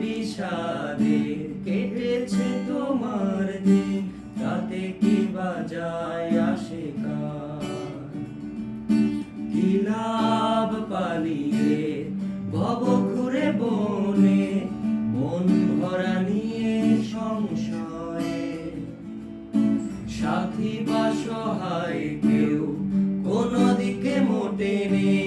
বিষাদে কেটেছে তোমার দিন, তাতে কি বা যায় আসে কি লাভ পালিয়ে ভব ঘুরে বনে, মন ভরা নিয়ে সংশয়ে? সাথী বা সহায় কেউ কোনো দিকে মোটে নেই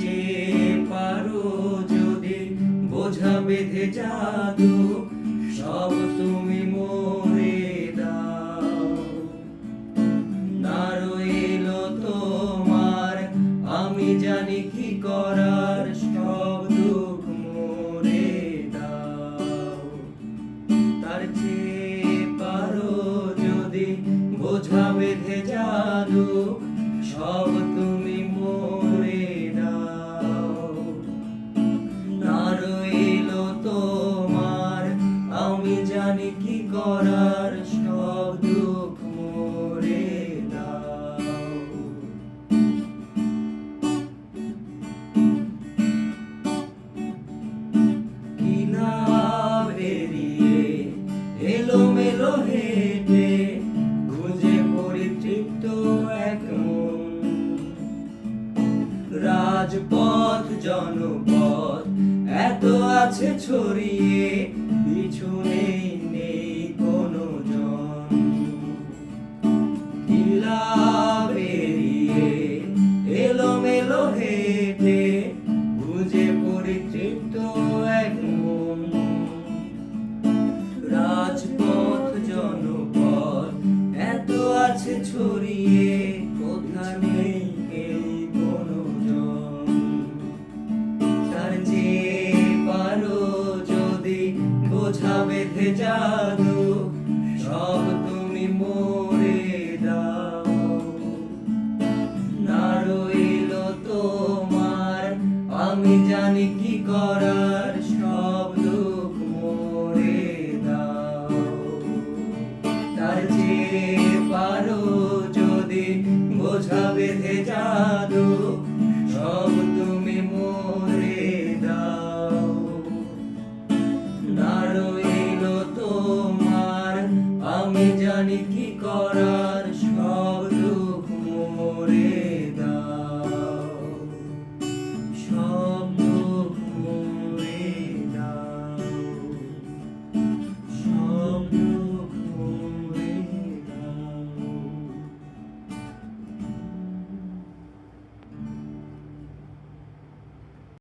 চেয়ে পারো যদি বোঝা বেঁধে জাদু, সব তুমি মোরে দাও। না রইল তোমার, আমি জানি কি করার, সব দুঃখ মোরে দাও। তার চেয়ে পারো যদি বোঝা বেঁধে জাদু, সব জানি কি করার সব দুঃখ এড়িয়ে এলোমেলো হেঁটে খুঁজে পরিতৃপ্ত এক রাজপথ, জনপথ, এত আছে ছড়িয়ে পিছু নেই নেই কোনো জন। বেরিয়ে এলোমেলো হেঁটে বুঝে পরিতৃপ্ত এক রাজপথ, জনপথ, এত আছে ছড়িয়ে বেঁধে জাদু, সব তুমি মোরে দাও। না রইল তোমার, আমি জানি কি করার, সব দুঃখ মোরে দাও। তার চেয়ে পারো যদি বোঝা বেঁধে জাদু জানি কি করার।